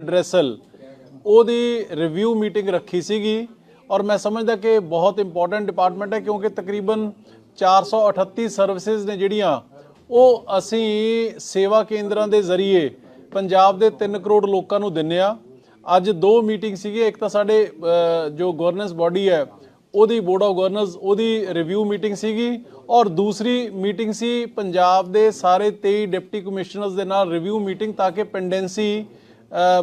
ਡਰੈਸਲ। ਉਹਦੀ review meeting ਰੱਖੀ ਸੀਗੀ ਔਰ ਮੈਂ ਸਮਝਦਾ ਕਿ ਬਹੁਤ ਇੰਪੋਰਟੈਂਟ ਡਿਪਾਰਟਮੈਂਟ ਹੈ ਕਿਉਂਕਿ ਤਕਰੀਬਨ 438 ਸਰਵਿਸਿਜ਼ ਨੇ ਜਿਹੜੀਆਂ, ਉਹ ਅਸੀਂ ਸੇਵਾ ਕੇਂਦਰਾਂ ਦੇ ਜ਼ਰੀਏ ਪੰਜਾਬ ਦੇ 3 ਕਰੋੜ ਲੋਕਾਂ ਨੂੰ ਦਿੰਨੇ ਆ। ਅੱਜ ਦੋ ਮੀਟਿੰਗ ਸੀਗੀ, ਇੱਕ ਤਾਂ ਸਾਡੇ ਜੋ ਗਵਰਨੈਂਸ ਬਾਡੀ ਹੈ, ਉਹਦੀ ਬੋਰਡ ਆਫ ਗਵਰਨਰਸ ਉਹਦੀ ਰਿਵਿਊ ਮੀਟਿੰਗ ਸੀਗੀ ਔਰ ਦੂਸਰੀ ਮੀਟਿੰਗ ਸੀ ਪੰਜਾਬ ਦੇ ਸਾਰੇ 23 ਡਿਪਟੀ ਕਮਿਸ਼ਨਰਸ ਦੇ ਨਾਲ ਰਿਵਿਊ ਮੀਟਿੰਗ ਤਾਂ ਕਿ ਪੈਂਡੈਂਸੀ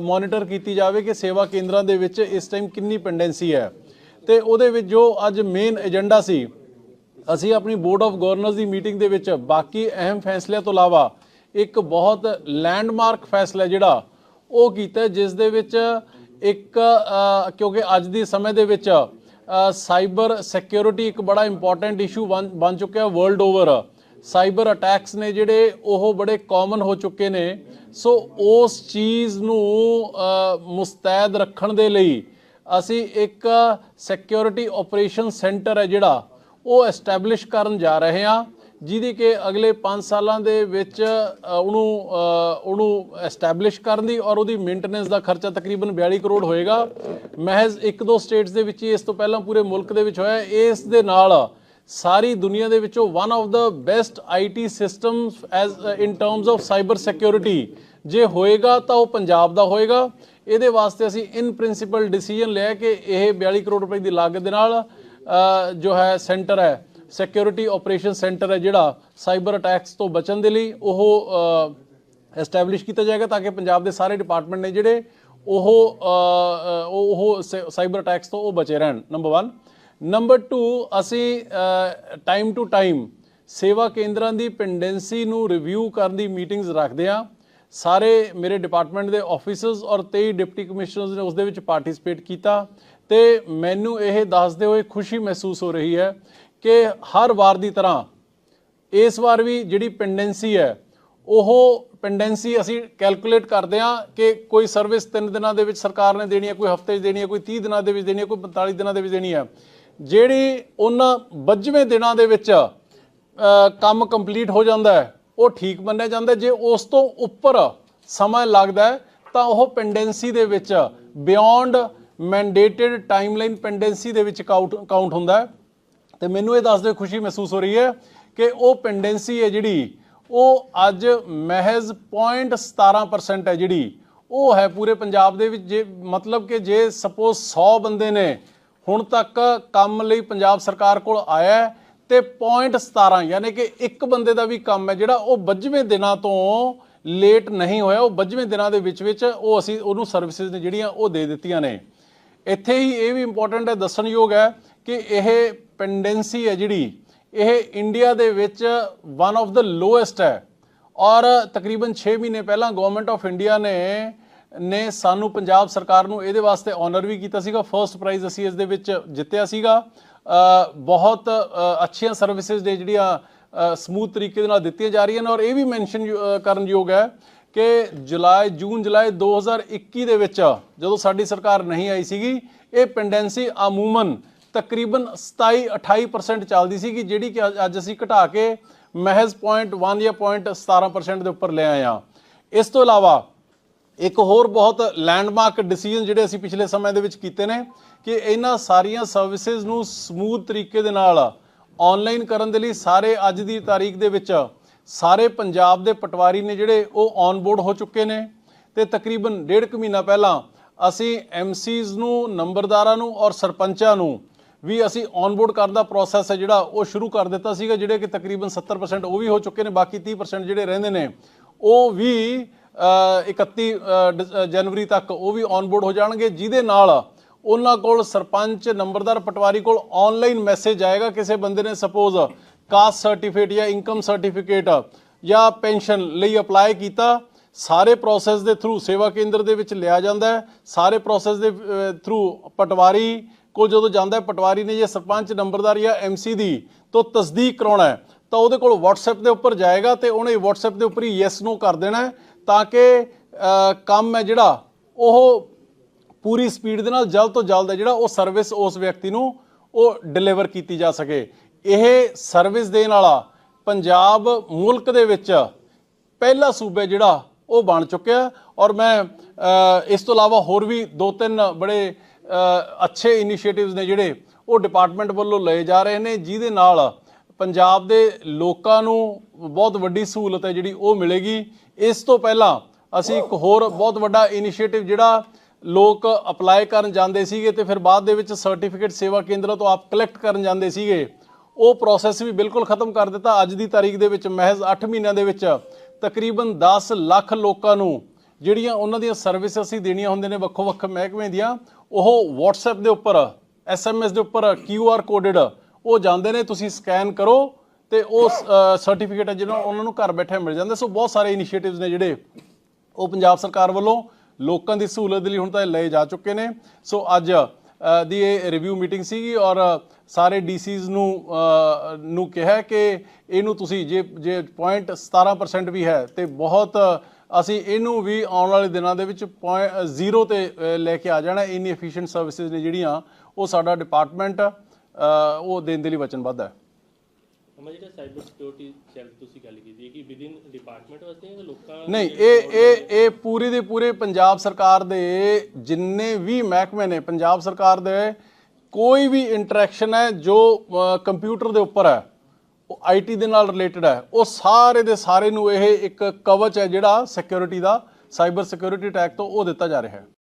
ਮੋਨੀਟਰ ਕੀਤੀ ਜਾਵੇ ਕਿ ਸੇਵਾ ਕੇਂਦਰਾਂ ਦੇ ਵਿੱਚ ਇਸ ਟਾਈਮ ਕਿੰਨੀ ਪੈਂਡੈਂਸੀ ਹੈ। ਤੇ ਉਹਦੇ ਵਿੱਚ ਜੋ ਅੱਜ ਮੇਨ ਏਜੰਡਾ ਸੀ, ਅਸੀਂ ਆਪਣੀ ਬੋਰਡ ਆਫ ਗਵਰਨਰਸ ਦੀ ਮੀਟਿੰਗ ਦੇ ਵਿੱਚ ਬਾਕੀ ਅਹਿਮ ਫੈਸਲਿਆਂ ਤੋਂ ਇਲਾਵਾ ਇੱਕ ਬਹੁਤ ਲੈਂਡਮਾਰਕ ਫੈਸਲਾ ਜਿਹੜਾ, ਉਹ ਕੀਤਾ ਜਿਸ ਦੇ ਵਿੱਚ ਇੱਕ ਕਿਉਂਕਿ ਅੱਜ ਦੇ ਸਮੇਂ ਦੇ ਵਿੱਚ ਸਾਈਬਰ ਸਿਕਿਉਰਿਟੀ ਇੱਕ ਬੜਾ ਇੰਪੋਰਟੈਂਟ ਇਸ਼ੂ ਬਣ ਚੁੱਕਿਆ ਵਰਲਡ ਓਵਰ ਸਾਈਬਰ ਅਟੈਕਸ ਨੇ ਜਿਹੜੇ ਉਹ ਬੜੇ ਕਾਮਨ ਹੋ ਚੁੱਕੇ ਨੇ। ਸੋ ਉਸ ਚੀਜ਼ ਨੂੰ ਮੁਸਤੈਦ ਰੱਖਣ ਦੇ ਲਈ ਅਸੀਂ ਇੱਕ ਸਿਕਿਉਰਿਟੀ ਆਪਰੇਸ਼ਨ ਸੈਂਟਰ ਹੈ ਜਿਹੜਾ, ਉਹ ਐਸਟੈਬਲਿਸ਼ ਕਰਨ ਜਾ ਰਹੇ ਹਾਂ, ਜਿਹਦੀ ਕਿ ਅਗਲੇ 5 ਸਾਲਾਂ ਦੇ ਵਿੱਚ ਉਹਨੂੰ ਉਹਨੂੰ ਐਸਟੈਬਲਿਸ਼ ਕਰਨ ਦੀ ਔਰ ਉਹਦੀ ਮੇਨਟੇਨੈਂਸ ਦਾ ਖਰਚਾ ਤਕਰੀਬਨ 42 ਕਰੋੜ ਹੋਏਗਾ। ਮਹਿਜ਼ ਇੱਕ ਦੋ ਸਟੇਟਸ ਦੇ ਵਿੱਚ ਹੀ ਇਸ ਤੋਂ ਪਹਿਲਾਂ ਪੂਰੇ ਮੁਲਕ ਦੇ ਵਿੱਚ ਹੋਇਆ। ਇਸ ਦੇ ਨਾਲ ਸਾਰੀ ਦੁਨੀਆ ਦੇ ਵਿੱਚੋਂ one of the best IT systems as in terms of cyber security ਜੇ ਹੋਏਗਾ ਤਾਂ ਉਹ ਪੰਜਾਬ ਦਾ ਹੋਏਗਾ। ਇਹਦੇ ਵਾਸਤੇ ਅਸੀਂ ਇਨ ਪ੍ਰਿੰਸੀਪਲ ਡਿਸੀਜਨ ਲਿਆ ਕਿ ਇਹ 42 ਕਰੋੜ ਰੁਪਏ ਦੀ ਲਾਗਤ ਦੇ ਨਾਲ ਜੋ ਹੈ ਸੈਂਟਰ ਹੈ ਸਿਕਿਉਰਿਟੀ ਆਪਰੇਸ਼ਨ ਸੈਂਟਰ ਹੈ ਜਿਹੜਾ ਸਾਈਬਰ ਅਟੈਕਸ ਤੋਂ ਬਚਣ ਦੇ ਲਈ ਉਹ ਐਸਟੈਬਲਿਸ਼ ਕੀਤਾ ਜਾਏਗਾ ਤਾਂ ਕਿ ਪੰਜਾਬ ਦੇ ਸਾਰੇ ਡਿਪਾਰਟਮੈਂਟ ਨੇ ਜਿਹੜੇ ਉਹ ਅ, ਉਹ ਉਹ ਸਾਈਬਰ ਅਟੈਕਸ ਤੋਂ ਉਹ ਬਚੇ ਰਹਿਣ। ਨੰਬਰ 1 ਨੰਬਰ 2 ਅਸੀਂ ਟਾਈਮ ਟੂ ਟਾਈਮ ਸੇਵਾ ਕੇਂਦਰਾਂ ਦੀ ਪੈਂਡੈਂਸੀ ਨੂੰ ਰਿਵਿਊ ਕਰਨ ਦੀ ਮੀਟਿੰਗਸ ਰੱਖਦੇ ਆ ਸਾਰੇ ਮੇਰੇ ਡਿਪਾਰਟਮੈਂਟ ਦੇ ਆਫੀਸਰਸ ਔਰ 23 ਡਿਪਟੀ ਕਮਿਸ਼ਨਰਸ ਨੇ ਉਸ ਦੇ ਵਿੱਚ ਪਾਰਟਿਸਿਪੇਟ ਕੀਤਾ ਤੇ ਮੈਨੂੰ ਇਹ ਦੱਸਦੇ ਹੋਏ ਖੁਸ਼ੀ ਮਹਿਸੂਸ ਹੋ ਰਹੀ ਹੈ ਕਿ ਹਰ ਵਾਰ ਦੀ ਤਰ੍ਹਾਂ ਇਸ ਵਾਰ ਵੀ ਜਿਹੜੀ ਪੈਂਡੈਂਸੀ ਹੈ, ਉਹ ਪੈਂਡੈਂਸੀ ਅਸੀਂ ਕੈਲਕੂਲੇਟ ਕਰਦੇ ਹਾਂ ਕਿ ਕੋਈ ਸਰਵਿਸ 3 ਦਿਨਾਂ ਦੇ ਵਿੱਚ ਸਰਕਾਰ ਨੇ ਦੇਣੀ ਹੈ, ਕੋਈ ਹਫ਼ਤੇ 'ਚ ਦੇਣੀ ਹੈ, ਕੋਈ 30 ਦਿਨਾਂ ਦੇ ਵਿੱਚ ਦੇਣੀ ਹੈ, ਕੋਈ 45 ਦਿਨਾਂ ਦੇ ਵਿੱਚ ਦੇਣੀ ਹੈ। ਜਿਹੜੀ ਉਹਨਾਂ 22ਵੇਂ ਦਿਨਾਂ ਦੇ ਵਿੱਚ ਕੰਮ ਕੰਪਲੀਟ ਹੋ ਜਾਂਦਾ ਹੈ, ਉਹ ਠੀਕ ਮੰਨਿਆ ਜਾਂਦਾ ਜੇ ਉਸ ਤੋਂ ਉੱਪਰ ਸਮਾਂ ਲੱਗਦਾ ਹੈ, ਤਾਂ ਉਹ ਪੈਂਡੈਂਸੀ ਦੇ ਵਿੱਚ ਬਿਯੋਂਡ ਮੈਂਡੇਟਡ ਟਾਈਮਲਾਈਨ ਪੈਂਡੈਂਸੀ ਦੇ ਵਿੱਚ ਕਾਊਂਟ ਕਾਊਂਟ ਹੁੰਦਾ ਹੈ। ਤੇ ਮੈਨੂੰ ਇਹ ਦੱਸਦੇ ਖੁਸ਼ੀ ਮਹਿਸੂਸ ਹੋ ਰਹੀ ਹੈ ਕਿ ਉਹ ਪੈਂਡੈਂਸੀ ਹੈ ਜਿਹੜੀ, ਉਹ ਅੱਜ ਮਹਿਜ਼ 0.17% ਹੈ ਜਿਹੜੀ। ਉਹ ਹੈ ਪੂਰੇ ਪੰਜਾਬ ਦੇ ਵਿੱਚ, ਜੇ ਮਤਲਬ ਕਿ ਜੇ ਸਪੋਜ਼ 100 ਬੰਦੇ ਨੇ ਹੁਣ ਤੱਕ ਕੰਮ ਲਈ ਪੰਜਾਬ ਸਰਕਾਰ ਕੋਲ ਆਇਆ ਹੈ ਤੇ 0.17 ਯਾਨੀ ਕਿ ਇੱਕ ਬੰਦੇ ਦਾ ਵੀ ਕੰਮ ਹੈ ਜਿਹੜਾ ਉਹ 22ਵੇਂ ਦਿਨਾਂ ਤੋਂ ਲੇਟ ਨਹੀਂ ਹੋਇਆ, ਉਹ 22ਵੇਂ ਦਿਨਾਂ ਦੇ ਵਿੱਚ ਵਿੱਚ ਉਹ ਅਸੀਂ ਉਹਨੂੰ ਸਰਵਿਸਿਜ਼ ਨੇ ਜਿਹੜੀਆਂ ਉਹ ਦੇ ਦਿੱਤੀਆਂ ਨੇ। ਇੱਥੇ ਹੀ ਇਹ ਵੀ ਇੰਪੋਰਟੈਂਟ ਹੈ, ਦੱਸਣਯੋਗ ਹੈ ਕਿ ਇਹ ਪੈਂਡੈਂਸੀ ਹੈ ਜਿਹੜੀ, ਇਹ ਇੰਡੀਆ ਦੇ ਵਿੱਚ ਵਨ ਆਫ ਦਾ ਲੋਐਸਟ ਹੈ। ਔਰ ਤਕਰੀਬਨ 6 ਮਹੀਨੇ ਪਹਿਲਾਂ ਗਵਰਨਮੈਂਟ ਆਫ ਇੰਡੀਆ ਨੇ ਨੇ ਸਾਨੂੰ ਪੰਜਾਬ ਸਰਕਾਰ ਨੂੰ ਇਹਦੇ ਵਾਸਤੇ ਆਨਰ ਵੀ ਕੀਤਾ ਸੀਗਾ। ਫਰਸਟ ਪ੍ਰਾਈਜ਼ ਅਸੀਂ ਇਸ ਦੇ ਵਿੱਚ ਜਿੱਤਿਆ ਸੀਗਾ। ਬਹੁਤ ਅੱਛੀਆਂ ਸਰਵਿਸਿਜ਼ ਨੇ ਜਿਹੜੀਆਂ ਸਮੂਥ ਤਰੀਕੇ ਦੇ ਨਾਲ ਦਿੱਤੀਆਂ ਜਾ ਰਹੀਆਂ ਨੇ ਔਰ ਇਹ ਵੀ ਮੈਂਸ਼ਨ ਕਰਨਯੋਗ ਹੈ ਕਿ ਜੁਲਾਈ, ਜੂਨ, ਜੁਲਾਈ 2021 ਦੇ ਵਿੱਚ ਜਦੋਂ ਸਾਡੀ ਸਰਕਾਰ ਨਹੀਂ ਆਈ ਸੀਗੀ, ਇਹ ਪੈਂਡੈਂਸੀ ਅਮੂਮਨ ਤਕਰੀਬਨ 27 28% ਚੱਲਦੀ ਸੀਗੀ, ਜਿਹੜੀ ਕਿ ਅੱਜ- ਅੱਜ ਅਸੀਂ ਘਟਾ ਕੇ ਮਹਿਜ਼ 0.1 ਜਾਂ 0.17% ਦੇ ਉੱਪਰ ਲੈ ਆਏ ਆ ਇਸ ਤੋਂ ਇਲਾਵਾ ਇੱਕ ਹੋਰ ਬਹੁਤ ਲੈਂਡਮਾਰਕ ਡਿਸੀਜਨ ਜਿਹੜੇ ਅਸੀਂ ਪਿਛਲੇ ਸਮੇਂ ਦੇ ਵਿੱਚ ਕੀਤੇ ਨੇ ਕਿ ਇਹਨਾਂ ਸਾਰੀਆਂ ਸਰਵਿਸਿਜ਼ ਨੂੰ ਸਮੂਥ ਤਰੀਕੇ ਦੇ ਨਾਲ ਆਨਲਾਈਨ ਕਰਨ ਦੇ ਲਈ ਸਾਰੇ ਅੱਜ ਦੀ ਤਾਰੀਖ ਦੇ ਵਿੱਚ ਸਾਰੇ ਪੰਜਾਬ ਦੇ ਪਟਵਾਰੀ ਨੇ ਜਿਹੜੇ ਉਹ ਔਨ-ਬੋਰਡ ਹੋ ਚੁੱਕੇ ਨੇ ਤੇ ਤਕਰੀਬਨ ਡੇਢ ਕੁ ਮਹੀਨਾ ਪਹਿਲਾਂ ਅਸੀਂ ਐਮਸੀਜ਼ ਨੂੰ, ਨੰਬਰਦਾਰਾਂ ਨੂੰ ਔਰ ਸਰਪੰਚਾਂ ਨੂੰ ਵੀ ਅਸੀਂ ਔਨ-ਬੋਰਡ ਕਰਨ ਦਾ ਪ੍ਰੋਸੈਸ ਹੈ ਜਿਹੜਾ ਉਹ ਸ਼ੁਰੂ ਕਰ ਦਿੱਤਾ ਸੀਗਾ, ਜਿਹੜੇ ਕਿ ਤਕਰੀਬਨ 70% ਉਹ ਵੀ ਹੋ ਚੁੱਕੇ ਨੇ, ਬਾਕੀ 30% ਜਿਹੜੇ ਰਹਿੰਦੇ ਨੇ, ਉਹ ਵੀ 31 ਡ- ਅ, ਜਨਵਰੀ ਤੱਕ ਉਹ ਵੀ ਔਨਬੋਰਡ ਹੋ ਜਾਣਗੇ ਜਿਹਦੇ ਨਾਲ ਉਹਨਾਂ ਕੋਲ ਸਰਪੰਚ ਨੰਬਰਦਾਰ ਪਟਵਾਰੀ ਕੋਲ ਆਨਲਾਈਨ ਮੈਸੇਜ ਆਏਗਾ ਕਿਸੇ ਬੰਦੇ ਨੇ ਸਪੋਜ਼ ਕਾਸਟ ਸਰਟੀਫਿਕੇਟ ਜਾਂ ਇਨਕਮ ਸਰਟੀਫਿਕੇਟ ਜਾਂ ਪੈਨਸ਼ਨ ਲਈ ਅਪਲਾਈ ਕੀਤਾ ਸਾਰੇ ਪ੍ਰੋਸੈਸ ਦੇ ਥਰੂ ਸੇਵਾ ਕੇਂਦਰ ਦੇ ਵਿੱਚ ਲਿਆ ਜਾਂਦਾ ਹੈ ਸਾਰੇ ਪ੍ਰੋਸੈਸ ਦੇ ਥਰੂ ਪਟਵਾਰੀ ਕੋਲ ਜਦੋਂ ਜਾਂਦਾ ਹੈ ਪਟਵਾਰੀ ਨੇ ਜੇ ਸਰਪੰਚ ਨੰਬਰਦਾਰ ਜਾਂ ਐਮਸੀ ਦੀ ਤੋਂ ਤਸਦੀਕ ਕਰਾਉਣਾ ਹੈ ਤਾਂ ਉਹਦੇ ਕੋਲ WhatsApp ਦੇ ਉੱਪਰ ਜਾਏਗਾ ਤੇ ਉਹਨੇ WhatsApp ਦੇ ਉੱਪਰ ਹੀ ਯੈਸ ਨੋ ਕਰ ਦੇਣਾ ਹੈ। ਤਾਂ ਕਿ ਕੰਮ ਹੈ ਜਿਹੜਾ, ਉਹ ਪੂਰੀ ਸਪੀਡ ਦੇ ਨਾਲ ਜਲਦ ਤੋਂ ਜਲਦ ਜਿਹੜਾ, ਉਹ ਸਰਵਿਸ ਉਸ ਵਿਅਕਤੀ ਨੂੰ ਉਹ ਡਿਲੀਵਰ ਕੀਤੀ ਜਾ ਸਕੇ। ਇਹ ਸਰਵਿਸ ਦੇਣ ਵਾਲਾ ਪੰਜਾਬ ਮੁਲਕ ਦੇ ਵਿੱਚ ਪਹਿਲਾ ਸੂਬਾ ਜਿਹੜਾ, ਉਹ ਬਣ ਚੁੱਕਿਆ ਔਰ ਮੈਂ ਇਸ ਤੋਂ ਇਲਾਵਾ ਹੋਰ ਵੀ ਦੋ ਤਿੰਨ ਬੜੇ ਅੱਛੇ ਇਨੀਸ਼ੀਏਟਿਵਸ ਨੇ ਜਿਹੜੇ, ਉਹ ਡਿਪਾਰਟਮੈਂਟ ਵੱਲੋਂ ਲਏ ਜਾ ਰਹੇ ਨੇ, ਜਿਹਦੇ ਨਾਲ ਪੰਜਾਬ ਦੇ ਲੋਕਾਂ ਨੂੰ ਬਹੁਤ ਵੱਡੀ ਸਹੂਲਤ ਹੈ ਜਿਹੜੀ ਉਹ ਮਿਲੇਗੀ। ਇਸ ਤੋਂ ਪਹਿਲਾਂ ਅਸੀਂ ਇੱਕ ਹੋਰ ਬਹੁਤ ਵੱਡਾ ਇਨੀਸ਼ੀਏਟਿਵ ਜਿਹੜਾ ਲੋਕ ਅਪਲਾਈ ਕਰਨ ਜਾਂਦੇ ਸੀਗੇ ਤੇ ਫਿਰ ਬਾਅਦ ਦੇ ਵਿੱਚ ਸਰਟੀਫਿਕੇਟ ਸੇਵਾ ਕੇਂਦਰਾਂ ਤੋਂ ਆਪ ਕਲੈਕਟ ਕਰਨ ਜਾਂਦੇ ਸੀਗੇ। ਉਹ ਪ੍ਰੋਸੈਸ ਵੀ ਬਿਲਕੁਲ ਖਤਮ ਕਰ ਦਿੱਤਾ। ਅੱਜ ਦੀ ਤਾਰੀਖ ਦੇ ਵਿੱਚ ਮਹਿਜ਼ 8 ਮਹੀਨਿਆਂ ਦੇ ਵਿੱਚ ਤਕਰੀਬਨ 10 ਲੱਖ ਲੋਕਾਂ ਨੂੰ ਜਿਹੜੀਆਂ ਉਹਨਾਂ ਦੀਆਂ ਸਰਵਿਸ ਅਸੀਂ ਦੇਣੀਆਂ ਹੁੰਦੀਆਂ ਨੇ ਵੱਖੋ ਵੱਖ ਮਹਿਕਮੇ ਦੀਆਂ, ਉਹ WhatsApp ਦੇ ਉੱਪਰ, SMS ਦੇ ਉੱਪਰ QR ਕੋਡਡ ਉਹ ਜਾਂਦੇ ਨੇ, ਤੁਸੀਂ ਸਕੈਨ ਕਰੋ ਤੇ ਉਹ ਸਰਟੀਫਿਕੇਟ ਹੈ ਜਿਹੜਾ ਉਹਨਾਂ ਨੂੰ ਘਰ ਬੈਠੇ ਮਿਲ ਜਾਂਦੇ। ਸੋ ਬਹੁਤ ਸਾਰੇ ਇਨੀਸ਼ੀਏਟਿਵਸ ਨੇ ਜਿਹੜੇ ਉਹ ਪੰਜਾਬ ਸਰਕਾਰ ਵੱਲੋਂ ਲੋਕਾਂ ਦੀ ਸਹੂਲਤ ਦੇ ਲਈ ਹੁਣ ਤਾਂ ਇਹ ਲਏ ਜਾ ਚੁੱਕੇ ਨੇ। ਸੋ ਅੱਜ ਦੀ ਇਹ ਰਿਵਿਊ ਮੀਟਿੰਗ ਸੀਗੀ ਔਰ ਸਾਰੇ ਡੀਸੀਜ਼ ਨੂੰ ਨੂੰ ਕਿਹਾ ਕਿ ਇਹਨੂੰ ਤੁਸੀਂ ਜੇ ਜੇ ਪੁਆਇੰਟ 17% ਵੀ ਹੈ ਤੇ ਬਹੁਤ, ਅਸੀਂ ਇਹਨੂੰ ਵੀ ਆਉਣ ਵਾਲੇ ਦਿਨਾਂ ਦੇ ਵਿੱਚ ਜ਼ੀਰੋ ਤੇ ਲੈ ਕੇ ਆ ਜਾਣਾ। ਇੰਨੀ ਐਫੀਸ਼ੀਐਂਟ ਸਰਵਿਸਿਜ਼ ਨੇ ਜਿਹੜੀਆਂ, ਉਹ ਸਾਡਾ ਡਿਪਾਰਟਮੈਂਟ ਉਹ ਦੇਣ ਦੇ ਲਈ ਵਚਨਬੱਧ ਹੈ। ਅਮਾ ਜਿਹੜਾ ਸਾਈਬਰ ਸਿਕਿਉਰਿਟੀ ਸੈੱਲ ਤੁਸੀਂ ਗੱਲ ਕੀਤੀ ਹੈ ਕਿ ਵਿਦਿਨ ਡਿਪਾਰਟਮੈਂਟ ਵਾਸਤੇ ਹੈ ਕਿ ਲੋਕਾਂ ਨਹੀਂ ਇਹ ਇਹ ਇਹ ਪੂਰੇ ਦੇ ਪੂਰੇ ਪੰਜਾਬ ਸਰਕਾਰ ਦੇ ਜਿੰਨੇ ਵੀ ਮਹਿਕਮੇ ਨੇ ਪੰਜਾਬ ਸਰਕਾਰ ਦੇ ਕੋਈ ਵੀ ਇੰਟਰੈਕਸ਼ਨ ਹੈ ਜੋ ਕੰਪਿਊਟਰ ਦੇ ਉੱਪਰ ਹੈ ਉਹ ਆਈਟੀ ਦੇ ਨਾਲ ਰਿਲੇਟਡ ਹੈ ਉਹ ਸਾਰੇ ਦੇ ਸਾਰੇ ਨੂੰ ਇਹ ਇੱਕ ਕਵਚ ਹੈ ਜਿਹੜਾ ਸਿਕਿਉਰਿਟੀ ਦਾ ਸਾਈਬਰ ਸਿਕਿਉਰਿਟੀ ਅਟੈਕ ਤੋਂ ਉਹ ਦਿੱਤਾ ਜਾ ਰਿਹਾ ਹੈ।